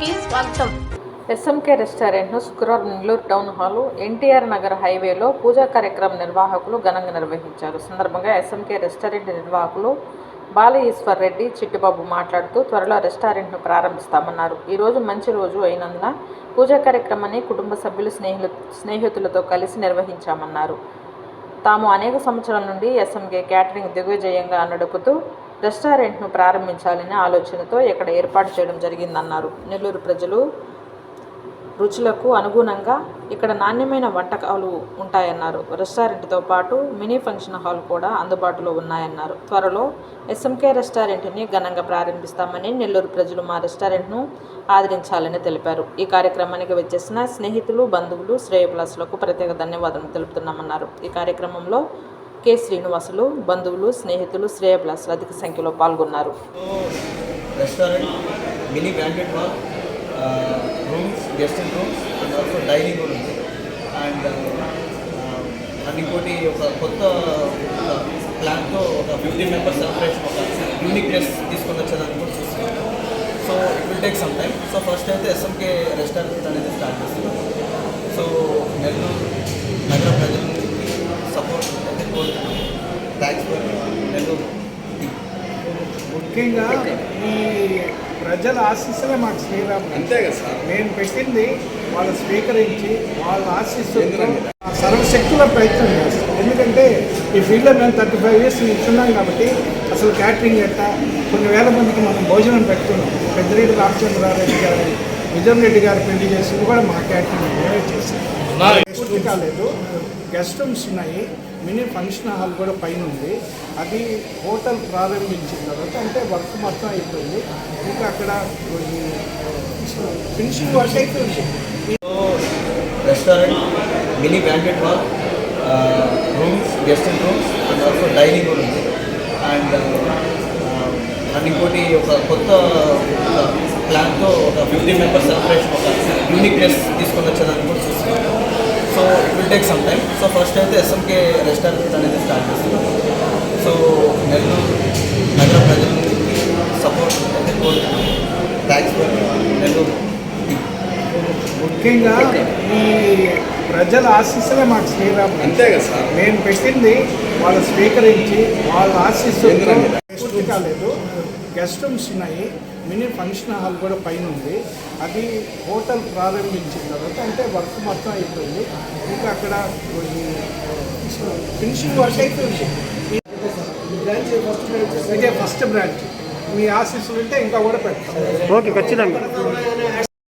కి స్వాగతం. ఎస్ఎంకే రెస్టారెంట్ను శుక్రవారం నెల్లూరు టౌన్ హాలు ఎన్టీఆర్ నగర్ హైవేలో పూజా కార్యక్రమ నిర్వాహకులు ఘనంగా నిర్వహించారు. సందర్భంగా ఎస్ఎంకే రెస్టారెంట్ నిర్వాహకులు బాల ఈశ్వర్ రెడ్డి చిట్టిబాబు మాట్లాడుతూ త్వరలో రెస్టారెంట్ను ప్రారంభిస్తామన్నారు. ఈరోజు మంచి రోజు అయినందున పూజా కార్యక్రమాన్ని కుటుంబ సభ్యులు స్నేహితులు స్నేహితులతో కలిసి నిర్వహించామన్నారు. తాము అనేక సంవత్సరాల నుండి ఎస్ఎంకే క్యాటరింగ్ దిగ్విజయంగా నడుపుతూ రెస్టారెంట్ను ప్రారంభించాలనే ఆలోచనతో ఇక్కడ ఏర్పాటు చేయడం జరిగిందన్నారు. నెల్లూరు ప్రజలు రుచులకు అనుగుణంగా ఇక్కడ నాణ్యమైన వంటకాలు ఉంటాయన్నారు. రెస్టారెంట్తో పాటు మినీ ఫంక్షన్ హాల్ కూడా అందుబాటులో ఉన్నాయన్నారు. త్వరలో ఎస్ఎంకే రెస్టారెంట్ని ఘనంగా ప్రారంభిస్తామని నెల్లూరు ప్రజలు మా రెస్టారెంట్ను ఆదరించాలని తెలిపారు. ఈ కార్యక్రమానికి వచ్చేసిన స్నేహితులు బంధువులు శ్రేయప్లాసులకు ప్రత్యేక ధన్యవాదాలు తెలుపుతున్నామన్నారు. ఈ కార్యక్రమంలో కె శ్రీనివాసులు బంధువులు స్నేహితులు శ్రేయప్లాసులు అధిక సంఖ్యలో పాల్గొన్నారు. Restaurant mini banquet hall rooms guest rooms and also dining కూడా ఉంది. అండ్ అండ్ ఇంకోటి ఒక కొత్త ప్లాన్తో ఒక ఫిఫ్టీ మెంబర్స్ సెలబ్రేషన్ ఒక యూనిక్నెస్ తీసుకొని వచ్చేదాన్ని కూడా చూస్తున్నాం. So it will take some time. So first అయితే ఎస్ఎంకే రెస్టారెంట్ అనేది స్టార్ట్ చేస్తున్నాం సో నెల్లూరు నగర ప్రజల నుంచి సపోర్ట్ అయితే కోరుతున్నాం థ్యాంక్స్ ఫర్ నెల్లూరు ముఖ్యంగా ఈ ప్రజల ఆశీస్సులే మాకు శ్రీరామ్ అంతే కదా సార్. నేను పెట్టింది వాళ్ళు స్వీకరించి వాళ్ళ ఆశీస్సులతో సర్వశక్తుల ప్రయత్నం చేస్తాం. ఎందుకంటే ఈ ఫీల్డ్లో మేము థర్టీ ఫైవ్ ఇయర్స్ ఇస్తున్నాం కాబట్టి అసలు క్యాటరింగ్ ఎట్టా? కొన్ని వేల మందికి మనం భోజనం పెడుతున్నాం. పెద్దిరెడ్డి రామచంద్రారెడ్డి గారు విజయన్ రెడ్డి గారు పెళ్ళి చేసి కూడా మా క్యాటరింగ్ మేమే చేసాం పూర్తి కాలేదు గెస్ట్ రూమ్స్ ఉన్నాయి. మినీ ఫంక్షన్ హాల్ కూడా పైన ఉంది. అది హోటల్ ప్రారంభించిన తర్వాత అంటే వర్క్ మొత్తం అయిపోయింది. ఇంకా అక్కడ ఫినిషింగ్ వర్క్ అయితే ఉంది restaurant mini banquet hall rooms guest rooms and also dining కూడా ఉంది. అండ్ అండ్ ఇంకోటి ఒక కొత్త ప్లాన్తో ఒక ఫిఫ్టీ మెంబర్స్ సెలబ్రేషన్ ఒక యూనిక్నెస్ తీసుకొని వచ్చేదాన్ని కూడా చూస్తున్నాం. So it will take some time so first అయితే ఎస్ఎంకే రెస్టారెంట్ అనేది స్టార్ట్ చేస్తున్నాం. సో నెల్లూరు నగర ప్రజల సపోర్ట్ అయితే కోరుతున్నాం. థ్యాంక్స్ ఫర్ నెల్లూరు ముఖ్యంగా ఈ ప్రజల ఆశీస్సులే మాకు శ్రీరామ్. అంతే కదా సార్. నేను పెట్టింది వాళ్ళు స్వీకరించి వాళ్ళ పూర్తి కాలేదు. గెస్ట్ రూమ్స్ ఉన్నాయి. మినీ ఫంక్షన్ హాల్ కూడా పైన ఉంది. అది హోటల్ ప్రారంభించిన తర్వాత అంటే వర్క్ మొత్తం అయిపోయింది. ఇంకా అక్కడ ఫినిషింగ్ వర్క్ అయిపోయింది. ఇదే ఫస్ట్ బ్రాంచ్. మీ ఆశీస్సులు ఉంటే ఇంకా కూడా పెడతాం. ఓకే ఖచ్చితంగా.